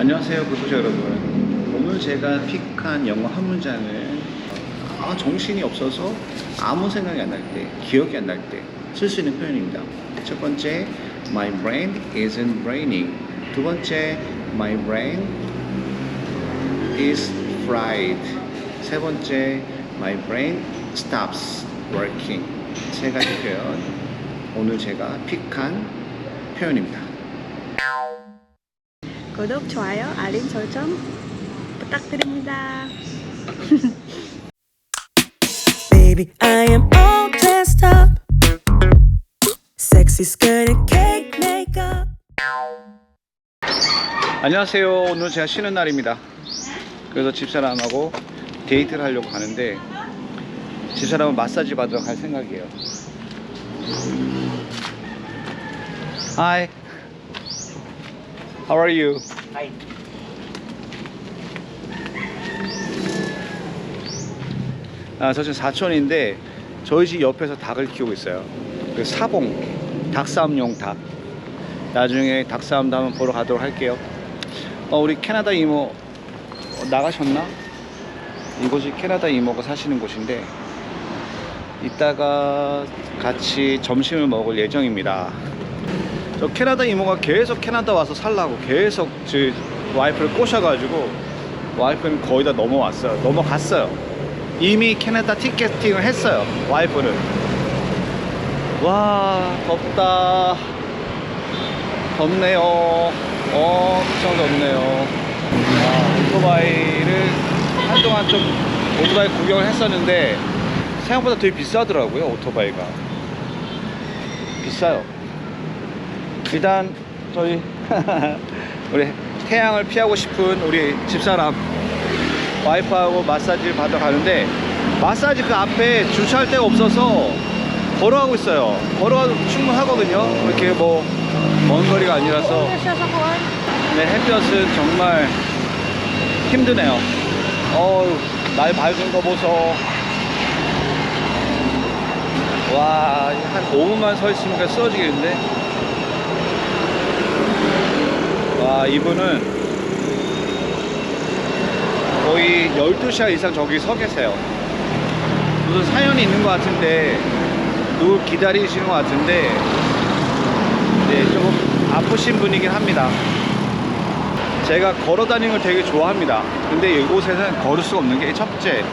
안녕하세요 구독자 여러분. 오늘 제가 픽한 영어 한 문장을 아, 정신이 없어서 아무 생각이 안 날 때 기억이 안 날 때 쓸 수 있는 표현입니다. 첫 번째 My brain isn't braining 두 번째 My brain is fried. 세 번째 My brain stops working. 세 가지 표현. 오늘 제가 픽한 표현입니다 구독, 좋아요, 알림 설정 부탁드립니다. Baby, I am all dressed up. Sexy skirt and cake makeup. 안녕하세요. 오늘 제가 쉬는 날입니다. 그래서 집사람하고 데이트를 하려고 가는데 집사람은 마사지 받으러 갈 생각이에요. Hi. How are you? 아, 저 지금 사촌인데 저희 집 옆에서 닭을 키우고 있어요. 그 사봉, 닭싸움용 닭. 나중에 닭싸움도 한번 보러 가도록 할게요. 어, 우리 캐나다 이모 어, 나가셨나? 이곳이 캐나다 이모가 사시는 곳인데 이따가 같이 점심을 먹을 예정입니다. 저 캐나다 이모가 계속 캐나다 와서 살라고 계속 제 와이프를 꼬셔가지고 와이프는 거의 다 넘어왔어요. 넘어갔어요. 이미 캐나다 티켓팅을 했어요. 와이프는. 와 덥다. 덥네요. 엄청 덥네요. 아, 오토바이를 한동안 좀 오토바이 구경을 했었는데 생각보다 되게 비싸더라고요. 오토바이가 비싸요. 일단 저희 우리 태양을 피하고 싶은 우리 집사람 와이프하고 마사지를 받으러 가는데 마사지 그 앞에 주차할 데가 없어서 걸어가고 있어요. 걸어가도 충분하거든요. 이렇게 뭐 먼 거리가 아니라서 네, 햇볕은 정말 힘드네요. 어우, 날 밝은 거 보소. 와, 한 5분만 서 있으니까 쓰러지겠는데? 와, 이분은 거의 12시간 이상 저기 서 계세요. 무슨 사연이 있는 것 같은데, 누구 기다리시는 것 같은데, 네, 조금 아프신 분이긴 합니다. 제가 걸어 다니는 걸 되게 좋아합니다. 근데 이곳에서는 걸을 수가 없는 게 첫째,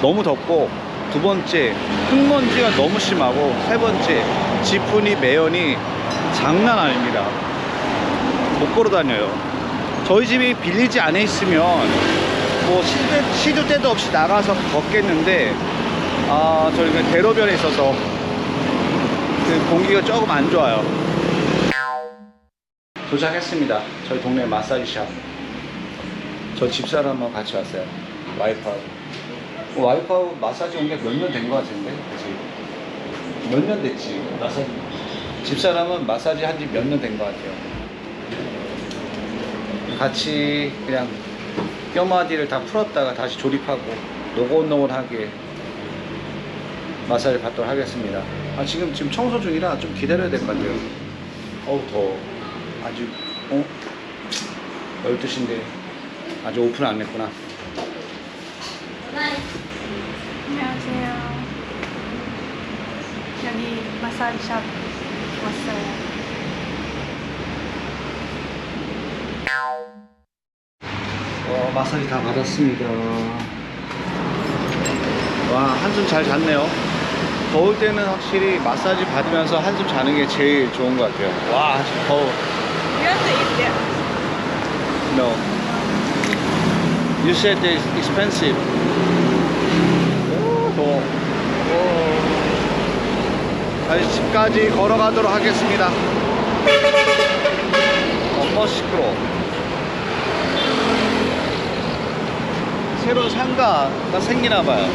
너무 덥고, 두 번째, 흙먼지가 너무 심하고, 세 번째, 지푼이 매연이 장난 아닙니다. 못 걸어 다녀요. 저희 집이 빌리지 안에 있으면 뭐 시도, 시도 때도 없이 나가서 걷겠는데, 아, 저희가 대로변에 있어서 그 공기가 조금 안 좋아요. 도착했습니다. 저희 동네 마사지샵. 저 집사람하고 같이 왔어요. 와이프하고. 어, 와이프하고 마사지 온 게 몇 년된것 같은데? 몇 년 됐지? 마사지. 집사람은 마사지 한 지 몇 년된것 같아요. 같이 그냥 뼈마디를 다 풀었다가 다시 조립하고 노곤노곤하게 마사지 받도록 하겠습니다. 아, 지금, 지금 청소 중이라 좀 기다려야 될 것 같아요. 어우, 더워. 아직 어? 12시인데 아직 오픈 안 했구나 안녕하세요. 여기 마사지샵 왔어요. 와 마사지 다 받았습니다. 와 한숨 잘 잤네요. 더울 때는 확실히 마사지 받으면서 한숨 자는 게 제일 좋은 것 같아요. 와 지금 더워. You have to eat there. No. You said it's expensive. 오 더워. 오. 다시 집까지 걸어가도록 하겠습니다. 어 시끄러워 새로운 상가가 생기나 봐요.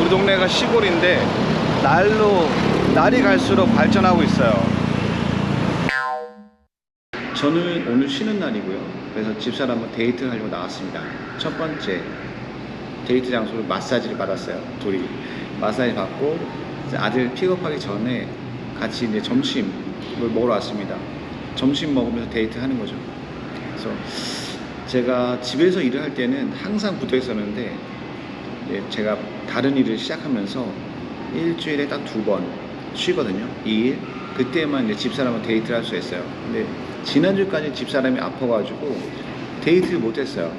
우리 동네가 시골인데 날로 날이 갈수록 발전하고 있어요. 저는 오늘 쉬는 날이고요. 그래서 집사람과 데이트를 하려고 나왔습니다. 첫 번째 데이트 장소로 마사지를 받았어요. 둘이 마사지 받고 아들 픽업하기 전에 같이 이제 점심을 먹으러 왔습니다. 점심 먹으면서 데이트 하는 거죠. 그래서 제가 집에서 일을 할 때는 항상 붙어 있었는데 이제 제가 다른 일을 시작하면서 일주일에 딱 두 번 쉬거든요. 2일. 그때만 이제 집사람과 데이트를 할 수 있어요. 근데 지난주까지 집사람이 아파가지고 데이트를 못했어요.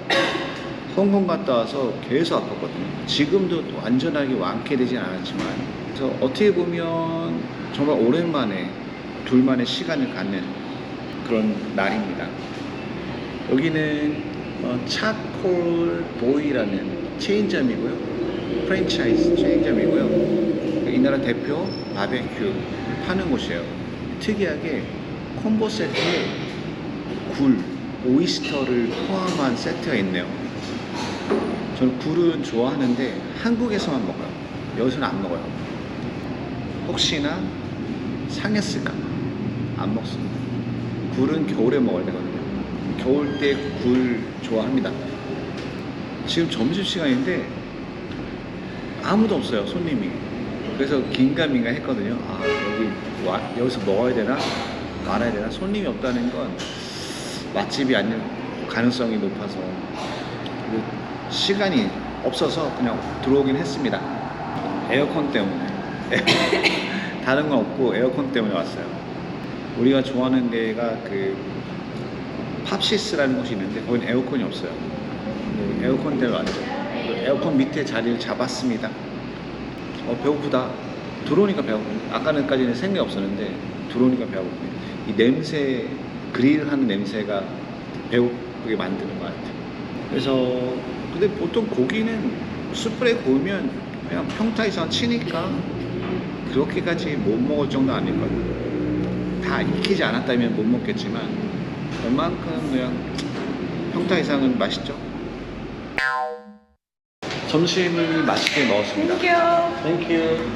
홍콩 갔다 와서 계속 아팠거든요. 지금도 또 완전하게 완쾌되진 않았지만 그래서 어떻게 보면 정말 오랜만에 둘만의 시간을 갖는 그런 날입니다. 여기는 어, 차콜 보이라는 체인점이고요. 프랜차이즈 체인점이고요. 이 나라 대표 바베큐 파는 곳이에요. 특이하게 콤보 세트에 굴, 오이스터를 포함한 세트가 있네요. 저는 굴은 좋아하는데 한국에서만 먹어요. 여기서는 안 먹어요. 혹시나 상했을까 안 먹습니다. 굴은 겨울에 먹어야 되거든요. 겨울 때 굴 좋아합니다. 지금 점심 시간인데 아무도 없어요 손님이. 그래서 긴가민가 했거든요. 아 여기 와, 여기서 먹어야 되나 말아야 되나 손님이 없다는 건 맛집이 아닐 가능성이 높아서 시간이 없어서 그냥 들어오긴 했습니다. 에어컨 때문에. 다른 건 없고 에어컨 때문에 왔어요. 우리가 좋아하는 데가 그 팝시스라는 곳이 있는데 거기는 에어컨이 없어요. 네, 에어컨 때문에 왔죠. 에어컨 밑에 자리를 잡았습니다. 어 배고프다. 들어오니까 배고프네. 아까는까지는 생각이 없었는데 들어오니까 배고프네. 이 냄새 그릴 하는 냄새가 배고프게 만드는 것 같아요. 그래서 근데 보통 고기는 숯불에 구우면 그냥 평타 이상 치니까 그렇게까지 못 먹을 정도 아닐거든요. 다 익히지 않았다면 못 먹겠지만 웬만큼 그냥 평타 이상은 맛있죠. 점심을 맛있게 먹었습니다. 땡큐.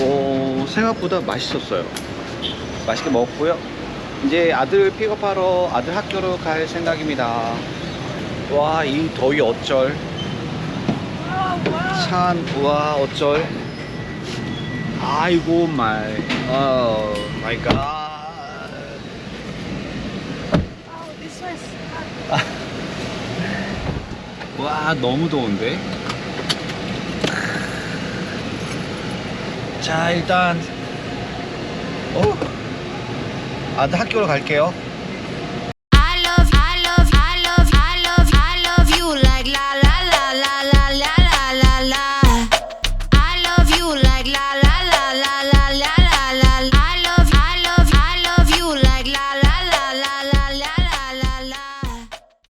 오, 생각보다 맛있었어요. 맛있게 먹었고요. 이제 아들 픽업하러 아들 학교로 갈 생각입니다. 와, 이 더위 어쩔. 산, 와, 어쩔. 아이고, 마이. 어, 마이 갓. 와 너무 더운데? 자 일단. 어? 아들 학교로 갈게요